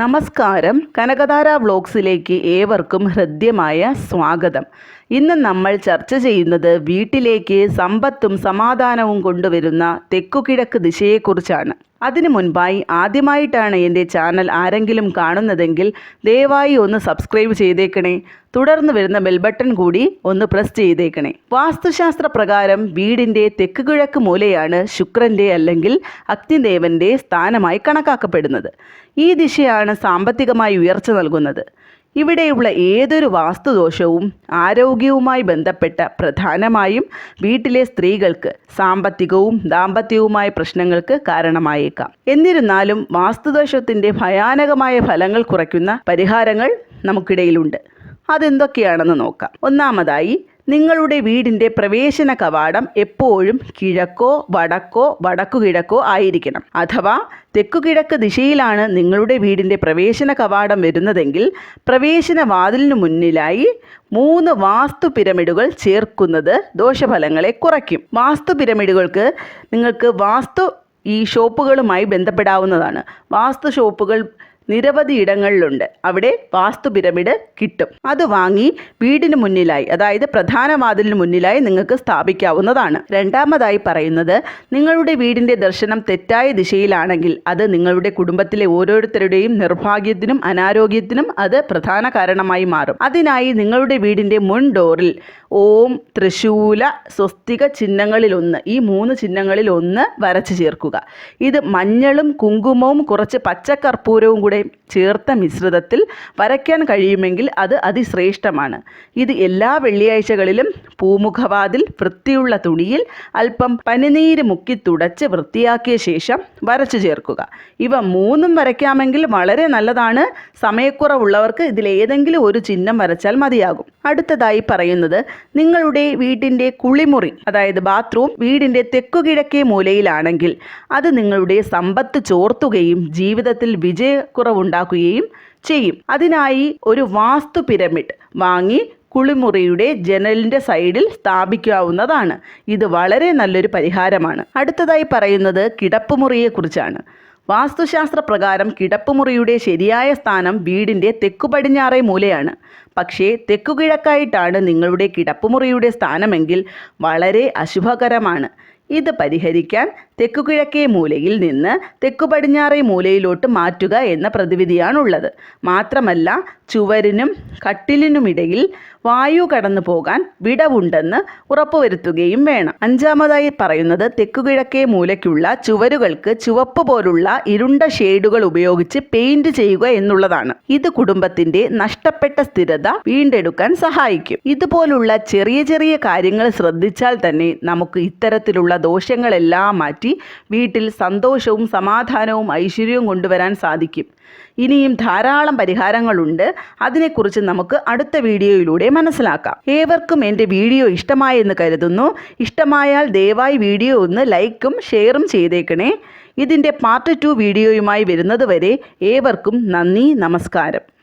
നമസ്കാരം. കനകധാര വ്ളോഗ്സിലേക്ക് ഏവർക്കും ഹൃദ്യമായ സ്വാഗതം. ഇന്ന് നമ്മൾ ചർച്ച ചെയ്യുന്നത് വീട്ടിലേക്ക് സമ്പത്തും സമാധാനവും കൊണ്ടുവരുന്ന തെക്കുകിഴക്ക് ദിശയെക്കുറിച്ചാണ്. അതിനു മുൻപായി ആദ്യമായിട്ടാണ് എന്റെ ചാനൽ ആരെങ്കിലും കാണുന്നതെങ്കിൽ ദയവായി ഒന്ന് സബ്സ്ക്രൈബ് ചെയ്തേക്കണേ. തുടർന്ന് വരുന്ന ബെൽബട്ടൺ കൂടി ഒന്ന് പ്രസ് ചെയ്തേക്കണേ. വാസ്തുശാസ്ത്ര പ്രകാരം വീടിന്റെ തെക്ക് കിഴക്ക് മൂലയാണ് ശുക്രന്റെ അല്ലെങ്കിൽ അഗ്നിദേവന്റെ സ്ഥാനമായി കണക്കാക്കപ്പെടുന്നത്. ഈ ദിശയാണ് സാമ്പത്തികമായി ഉയർച്ച നൽകുന്നത്. ഇവിടെയുള്ള ഏതൊരു വാസ്തുദോഷവും ആരോഗ്യവുമായി ബന്ധപ്പെട്ട പ്രധാനമായും വീട്ടിലെ സ്ത്രീകൾക്ക് സാമ്പത്തികവും ദാമ്പത്യവുമായ പ്രശ്നങ്ങൾക്ക് കാരണമായേക്കാം. എന്നിരുന്നാലും വാസ്തുദോഷത്തിന്റെ ഭയാനകമായ ഫലങ്ങൾ കുറയ്ക്കുന്ന പരിഹാരങ്ങൾ നമുക്കിടയിലുണ്ട്. അതെന്തൊക്കെയാണെന്ന് നോക്കാം. ഒന്നാമതായി നിങ്ങളുടെ വീടിന്റെ പ്രവേശന കവാടം എപ്പോഴും കിഴക്കോ വടക്കോ വടക്കു കിഴക്കോ ആയിരിക്കണം. അഥവാ തെക്കുകിഴക്ക് ദിശയിലാണ് നിങ്ങളുടെ വീടിന്റെ പ്രവേശന കവാടം വരുന്നതെങ്കിൽ പ്രവേശന വാതിലിനു മുന്നിലായി മൂന്ന് വാസ്തു പിരമിഡുകൾ ചേർക്കുന്നത് ദോഷഫലങ്ങളെ കുറയ്ക്കും. വാസ്തു പിരമിഡുകൾക്ക് നിങ്ങൾക്ക് വാസ്തു ഈ ഷോപ്പുകളുമായി ബന്ധപ്പെടാവുന്നതാണ്. വാസ്തു ഷോപ്പുകൾ നിരവധി ഇടങ്ങളിലുണ്ട്. അവിടെ വാസ്തു പിരമിഡ് കിട്ടും. അത് വാങ്ങി വീടിന് മുന്നിലായി അതായത് പ്രധാന വാതിലിന് മുന്നിലായി നിങ്ങൾക്ക് സ്ഥാപിക്കാവുന്നതാണ്. രണ്ടാമതായി പറയുന്നത് നിങ്ങളുടെ വീടിന്റെ ദർശനം തെറ്റായ ദിശയിലാണെങ്കിൽ അത് നിങ്ങളുടെ കുടുംബത്തിലെ ഓരോരുത്തരുടെയും നിർഭാഗ്യത്തിനും അനാരോഗ്യത്തിനും അത് പ്രധാന കാരണമായി മാറും. അതിനായി നിങ്ങളുടെ വീടിന്റെ മുൻ ഡോറിൽ ഓം തൃശൂല സ്വസ്തിക ചിഹ്നങ്ങളിലൊന്ന് ഈ മൂന്ന് ചിഹ്നങ്ങളിൽ ഒന്ന് വരച്ചു ചേർക്കുക. ഇത് മഞ്ഞളും കുങ്കുമവും കുറച്ച് പച്ചക്കർപ്പൂരവും കൂടെ subscribe ചേർത്ത മിശ്രിതത്തിൽ വരയ്ക്കാൻ കഴിയുമെങ്കിൽ അത് അതിശ്രേഷ്ഠമാണ്. ഇത് എല്ലാ വെള്ളിയാഴ്ചകളിലും പൂമുഖവാതിൽ വൃത്തിയുള്ള തുണിയിൽ അല്പം പനിനീര് മുക്കി തുടച്ച് വൃത്തിയാക്കിയ ശേഷം വരച്ചു ചേർക്കുക. ഇവ മൂന്നും വരയ്ക്കാമെങ്കിൽ വളരെ നല്ലതാണ്. സമയക്കുറവുള്ളവർക്ക് ഇതിലേതെങ്കിലും ഒരു ചിഹ്നം വരച്ചാൽ മതിയാകും. അടുത്തതായി പറയുന്നത് നിങ്ങളുടെ വീട്ടിന്റെ കുളിമുറി അതായത് ബാത്റൂം വീടിന്റെ തെക്കുകിഴക്കേ മൂലയിലാണെങ്കിൽ അത് നിങ്ങളുടെ സമ്പത്ത് ചോർത്തുകയും ജീവിതത്തിൽ വിജയക്കുറവുണ്ടാക്കുകയും ചെയ്യും. അതിനായി ഒരു വാസ്തു പിരമിഡ് വാങ്ങി കുളിമുറിയുടെ ജനലിന്റെ സൈഡിൽ സ്ഥാപിക്കാവുന്നതാണ്. ഇത് വളരെ നല്ലൊരു പരിഹാരമാണ്. അടുത്തതായി പറയുന്നത് കിടപ്പുമുറിയെക്കുറിച്ചാണ്. വാസ്തുശാസ്ത്ര പ്രകാരം കിടപ്പുമുറിയുടെ ശരിയായ സ്ഥാനം വീടിന്റെ തെക്കു പടിഞ്ഞാറേ മൂലയാണ്. പക്ഷേ തെക്കു കിഴക്കായിട്ടാണ് നിങ്ങളുടെ കിടപ്പുമുറിയുടെ സ്ഥാനമെങ്കിൽ വളരെ അശുഭകരമാണ്. ഇത് പരിഹരിക്കാൻ തെക്കുകിഴക്കേ മൂലയിൽ നിന്ന് തെക്കു പടിഞ്ഞാറേ മൂലയിലോട്ട് മാറ്റുക എന്ന പ്രതിവിധിയാണുള്ളത്. മാത്രമല്ല ചുവരിനും കട്ടിലിനുമിടയിൽ വായു കടന്നു പോകാൻ വിടവുണ്ടെന്ന് ഉറപ്പുവരുത്തുകയും വേണം. അഞ്ചാമതായി പറയുന്നത് തെക്കുകിഴക്കേ മൂലയ്ക്കുള്ള ചുവരുകൾക്ക് ചുവപ്പ് പോലുള്ള ഇരുണ്ട ഷെയ്ഡുകൾ ഉപയോഗിച്ച് പെയിന്റ് ചെയ്യുക എന്നുള്ളതാണ്. ഇത് കുടുംബത്തിന്റെ നഷ്ടപ്പെട്ട സ്ഥിരത വീണ്ടെടുക്കാൻ സഹായിക്കും. ഇതുപോലുള്ള ചെറിയ ചെറിയ കാര്യങ്ങൾ ശ്രദ്ധിച്ചാൽ തന്നെ നമുക്ക് ഇത്തരത്തിലുള്ള ദോഷങ്ങളെല്ലാം മാറ്റി വീട്ടിൽ സന്തോഷവും സമാധാനവും ഐശ്വര്യവും കൊണ്ടുവരാൻ സാധിക്കും. ഇനിയും ധാരാളം പരിഹാരങ്ങളുണ്ട്. അതിനെക്കുറിച്ച് നമുക്ക് അടുത്ത വീഡിയോയിലൂടെ മനസ്സിലാക്കാം. ഏവർക്കും എന്റെ വീഡിയോ ഇഷ്ടമായെന്ന് കരുതുന്നു. ഇഷ്ടമായാൽ ദയവായി വീഡിയോ ഒന്ന് ലൈക്കും ഷെയറും ചെയ്തേക്കണേ. ഇതിന്റെ പാർട്ട് ടു വീഡിയോയുമായി വരുന്നതുവരെ ഏവർക്കും നന്ദി നമസ്കാരം.